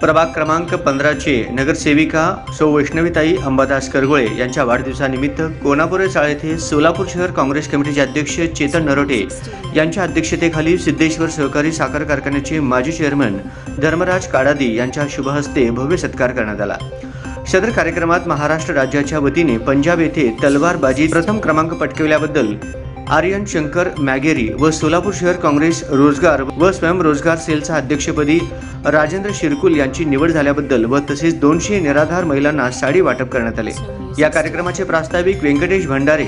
प्रभाग क्रमांक पंधराचे नगरसेविका सौ वैष्णवीताई अंबादास करगोळे यांच्या वाढदिवसानिमित्त कोणापुरे चाळ येथे सोलापूर शहर काँग्रेस कमिटीचे अध्यक्ष चेतन नरोटे यांच्या अध्यक्षतेखाली सिद्धेश्वर सहकारी साखर कारखान्याचे माजी चेअरमन धर्मराज काडादी यांच्या शुभहस्ते भव्य सत्कार करण्यात आला. सदर कार्यक्रमात महाराष्ट्र राज्याच्या वतीने पंजाब येथे तलवारबाजी प्रथम क्रमांक पटकावल्याबद्दल आर्यन शंकर मॅगेरी व सोलापूर शहर काँग्रेस रोजगार व स्वयंरोजगार सेलचा अध्यक्षपदी राजेंद्र शिरकुल यांची निवड झाल्याबद्दल व तसेच दोनशे निराधार महिलांना साडी वाटप करण्यात आले. या कार्यक्रमाचे प्रास्ताविक व्यंकटेश भंडारे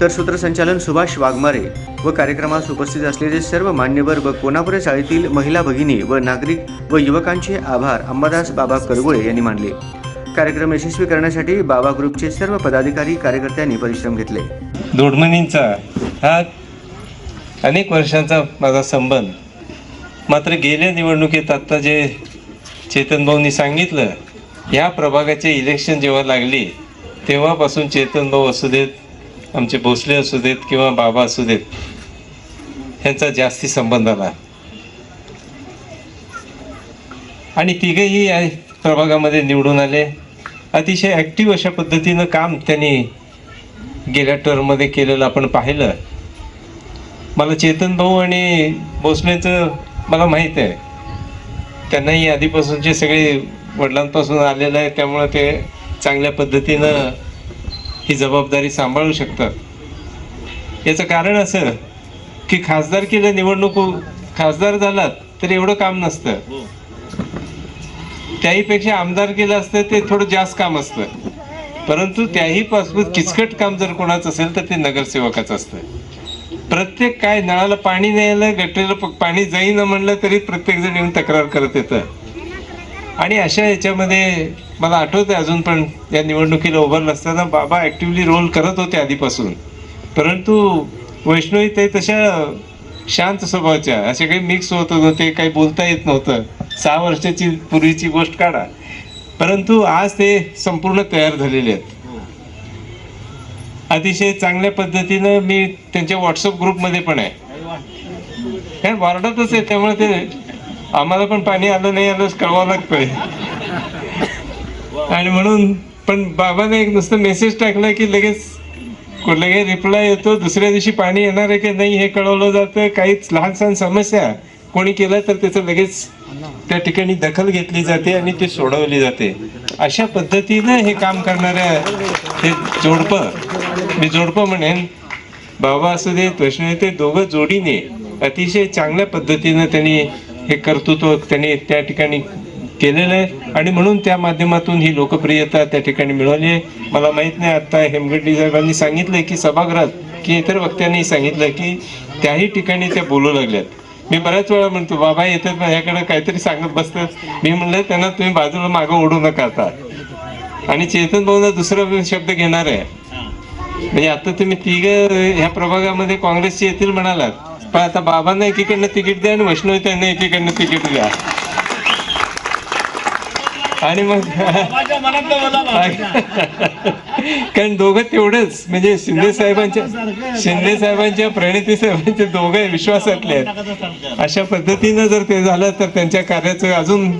तर सूत्रसंचालन सुभाष वाघमारे व कार्यक्रमास उपस्थित असलेले सर्व मान्यवर व कोणापुरे शाळेतील महिला भगिनी व नागरिक व युवकांचे आभार अंबादास बाबा करगुळे यांनी मानले. कार्यक्रम यशस्वी करण्यासाठी बाबा ग्रुपचे सर्व पदाधिकारी कार्यकर्त्यांनी परिश्रम घेतले. दोडमणींचा हा अनेक वर्षांचा माझा संबंध. मात्र गेल्या निवडणुकीत आत्ता जे चेतनभाऊंनी सांगितलं ह्या प्रभागाचे इलेक्शन जेव्हा लागली तेव्हापासून चेतनभाऊ असू देत आमचे भोसले असू देत किंवा बाबा असू देत ह्यांचा जास्ती संबंध आला. आणि तिघेही या प्रभागामध्ये निवडून आले. अतिशय ॲक्टिव्ह अशा पद्धतीनं काम त्यांनी गेल्या टर्ममध्ये केलेलं आपण पाहिलं. मला चेतन भाऊ आणि भोसलेचं मला माहीत आहे. त्यांनाही आधीपासूनचे सगळे वडिलांपासून आलेलं आहे त्यामुळं ते चांगल्या पद्धतीनं ही जबाबदारी सांभाळू शकतात. याचं कारण असं की खासदारकीला निवडणूक खासदार झालात तर एवढं काम नसतं. त्याहीपेक्षा आमदार केलं असतं ते थोडं जास्त काम असतं. परंतु त्याही पासून किचकट काम जर कोणाचं असेल तर ते नगरसेवकाचं असतं. प्रत्येक काय नळाला पाणी नाही आलं गटरीला पाणी जाईना म्हणलं तरी प्रत्येक जण येऊन तक्रार करत येतं. आणि अशा याच्यामध्ये मला आठवतं अजून पण या निवडणुकीला उभारलं असताना बाबा ॲक्टिव्हली रोल करत होते आधीपासून. परंतु वैष्णवी ते तशा शांत स्वभावाच्या असे काही मिक्स होत नव्हते काही बोलता येत नव्हतं. सहा वर्षाची पूर्वीची गोष्ट काढा. परंतु आज ते संपूर्ण तयार झालेले आहेत. अतिशय चांगल्या पद्धतीनं मी त्यांच्या व्हॉट्सअप ग्रुपमध्ये पण आहे. कारण वॉर्डातच आहे त्यामुळे ते आम्हाला पण पाणी आलं नाही आलं कळवावं लागतंय. आणि म्हणून पण बाबाने एक नुसतं मेसेज टाकला की लगेच कुठलं काही रिप्लाय येतो दुसऱ्या दिवशी पाणी येणार आहे की नाही हे कळवलं जातं काहीच लहान सहान समस्या कोणी केलं तर त्याचं लगेच त्या ठिकाणी दखल घेतली जाते आणि ते सोडवली जाते. अशा पद्धतीनं हे काम करणाऱ्या हे जोडपं मी जोडपं म्हणेन बाबा असू देत वैष्णव ते दोघं जोडीने अतिशय चांगल्या पद्धतीनं त्यांनी हे कर्तृत्व त्यांनी त्या ठिकाणी केलेलं आहे. आणि म्हणून त्या माध्यमातून ही लोकप्रियता त्या ठिकाणी मिळवली आहे. मला माहीत नाही आता हेमगड्डी साहेबांनी सांगितलंय की सभागृहात की इतर वक्त्यांनी सांगितलं की त्याही ठिकाणी त्या बोलू लागल्यात. मी बऱ्याच वेळा म्हणतो बाबा येतात माझ्याकडे काहीतरी सांगत बसतात मी म्हणलं त्यांना तुम्ही बाजूला मागं ओढू नका आता. आणि चेतन भाऊना दुसरा शब्द घेणार आहे. म्हणजे आता तुम्ही तिघ ह्या प्रभागामध्ये काँग्रेसचे येतील म्हणालात. पण आता बाबांना एकीकडनं तिकीट द्या आणि वैष्णव त्यांना एकीकडनं तिकीट द्या. आणि मग कारण दोघं तेवढंच. म्हणजे शिंदे साहेबांच्या शिंदे साहेबांच्या प्रणिती साहेबांचे दोघं विश्वासातले आहेत. अशा पद्धतीनं जर ते झालं तर त्यांच्या कार्याचं अजून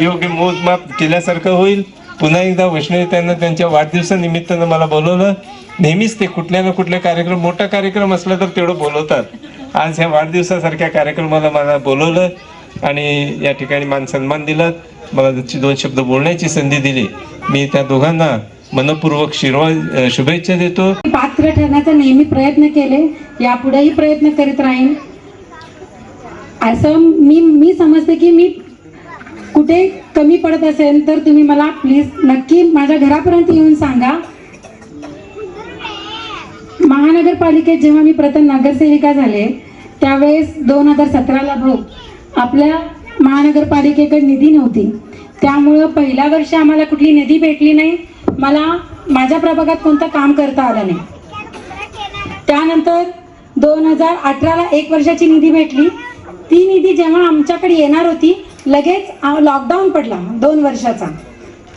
योग्य मोजमाप केल्यासारखं होईल. पुन्हा एकदा वैष्णवी त्यांना त्यांच्या वाढदिवसानिमित्तानं मला बोलवलं. नेहमीच ते कुठल्या ना कुठल्या कार्यक्रम मोठा कार्यक्रम असला तर तेवढं बोलवतात. आज ह्या वाढदिवसासारख्या कार्यक्रमाला मला बोलवलं. आणि या ठिकाणी मान सन्मान दिला. मला दोन शब्द बोलण्याची संधी दिली. मी त्या दोघांना मनपूर्वक शिरवा शुभेच्छा देतो. पात्र ठरण्याचा नेहमी प्रयत्न केले. यापुढेही प्रयत्न करीत राहीन. असं मी मी समजते की मी कुठे कमी पडत असेल तर तुम्ही मला प्लीज नक्की माझ्या घरापर्यंत येऊन सांगा. महानगरपालिकेत जेव्हा मी प्रथम नगरसेविका झाले त्यावेळेस दोन हजार सतराला भाऊ आपल्या महानगरपालिकेकडे निधी नव्हती. त्यामुळं पहिल्या वर्षी आम्हाला कुठली निधी भेटली नाही. मला माझ्या प्रभागात कोणतं काम करता आलं नाही. त्यानंतर दोन हजार अठराला एक वर्षाची निधी भेटली. ती निधी जेव्हा आमच्याकडे येणार होती लगेच लॉकडाऊन पडला दोन वर्षाचा.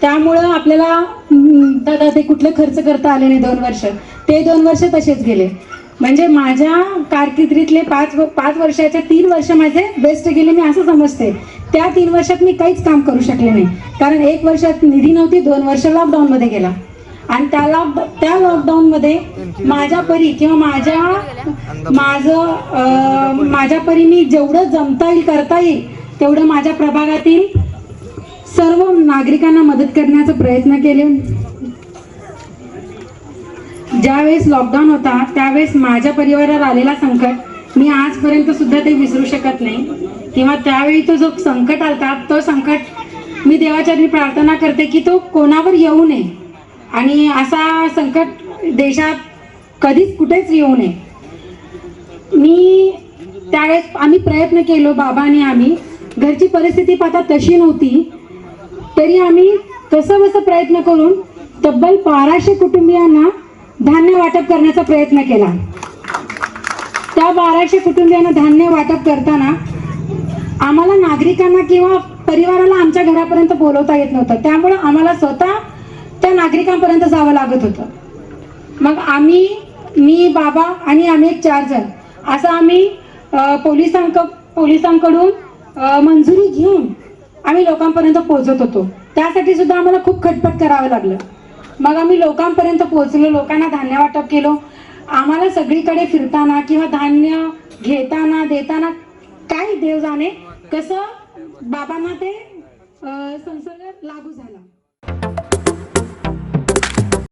त्यामुळं आपल्याला दादा ते कुठलं खर्च करता आले नाही दोन वर्ष. ते दोन वर्ष तसेच गेले. म्हणजे माझ्या कारकिर्दीतले पाच पाच वर्षाचे तीन वर्ष माझे बेस्ट गेले मी असं समजते. त्या तीन वर्षात मी काहीच काम करू शकले नाही. कारण एक वर्षात निधी नव्हती दोन वर्ष लॉकडाऊनमध्ये गेला. आणि त्या लॉक त्या लॉकडाऊनमध्ये माझ्या परी किंवा माझ्या माझं माझ्या परी मी जेवढं जमता येईल करता येईल तेवढं माझ्या प्रभागातील सर्व नागरिकांना मदत करण्याचा प्रयत्न केले. ज्यावेळेस लॉकडाऊन होता त्यावेळेस माझ्या परिवारावर आलेला संकट मी आजपर्यंत सुद्धा ते विसरू शकत नाही. किंवा त्यावेळी तो जो संकट आलता तो संकट मी देवाच्या प्रार्थना करते की तो कोणावर येऊ नये. आणि असा संकट देशात कधीच कुठेच येऊ नये. मी त्यावेळेस आम्ही प्रयत्न केलो बाबा आणि आम्ही. घरची परिस्थिती पाहता तशी नव्हती. तरी आम्ही कसं बसं प्रयत्न करून तब्बल बाराशे कुटुंबियांना धान्य वाटप करण्याचा प्रयत्न केला. त्या बाराशे कुटुंबियांना धान्य वाटप करताना आम्हाला नागरिकांना किंवा परिवाराला आमच्या घरापर्यंत बोलवता येत नव्हतं. त्यामुळं आम्हाला स्वतः त्या नागरिकांपर्यंत जावं लागत होतं. मग आम्ही मी बाबा आणि आम्ही एक चार जण. असं आम्ही पोलिसांक पोलिसांकडून मंजुरी घेऊन आम्ही लोकांपर्यंत पोहोचत होतो. त्यासाठी सुद्धा आम्हाला खूप खटपट करावं लागलं. मग आम्ही लोकांपर्यंत पोहोचलो लोकांना धान्य वाटप केलो. आम्हाला सगळीकडे फिरताना किंवा धान्य घेताना देताना काही देव जाणे कसं बाबांना ते संसर्ग लागू झालं.